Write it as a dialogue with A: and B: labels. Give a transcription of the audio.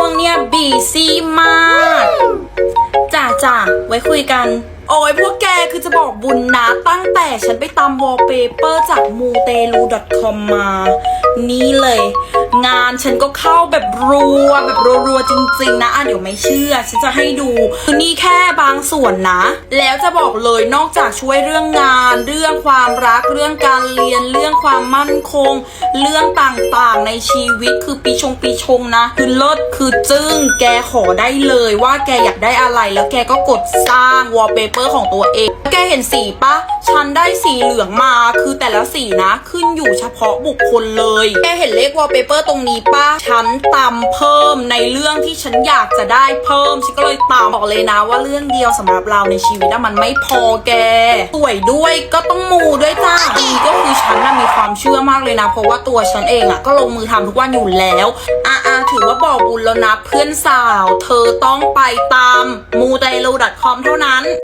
A: ช่วงเนี่ยบีซีมากจ่าจ่าไว้คุยกัน โอ้ยพวกแกคือจะบอกบุญนะตั้งแต่ฉันไปตามวอลเปเปอร์จากมูเตลู .com มา นี่เลย งานฉันก็เข้าแบบรัวแบบรัวๆจริงๆนะอะเดี๋ยวไม่เชื่อ ฉันจะให้ดูคือนี่แค่บางส่วนนะ แล้วจะบอกเลยนอกจากช่วยเรื่องงาน เรื่องความรักเรื่องการเรียนเรื่องความมั่นคง เรื่องต่างๆในชีวิตคือปีชงปีชงนะคือเลิศคือจึ้งแกขอได้เลยว่าแกอยากได้อะไรแล้วแกก็กดสร้างวอลเปเปอร์ของตัวเอง แกเห็นสีปะ ฉันได้สีเหลืองมา คือแต่ละสีนะ ขึ้นอยู่เฉพาะบุคคลเลย แกเห็นเลขวอลเปเปอร์ตรงนี้ปะ ฉันตำเพิ่มในเรื่องที่ฉันอยากจะได้เพิ่ม ฉันก็เลยตามบอกเลยนะว่าเรื่องเดียวสำหรับเราในชีวิตมันไม่พอแก สวยด้วยก็ต้องมูด้วยจ้านี่ก็คือฉันนะมีความเชื่อมากเลยนะ เพราะว่าตัวฉันเองอะก็ลงมือทำทุกวันอยู่แล้วอะอะถือว่าบอกบุญแล้วนะเพื่อนสาว เธอต้องไปตามมูเตลู .com เท่านั้น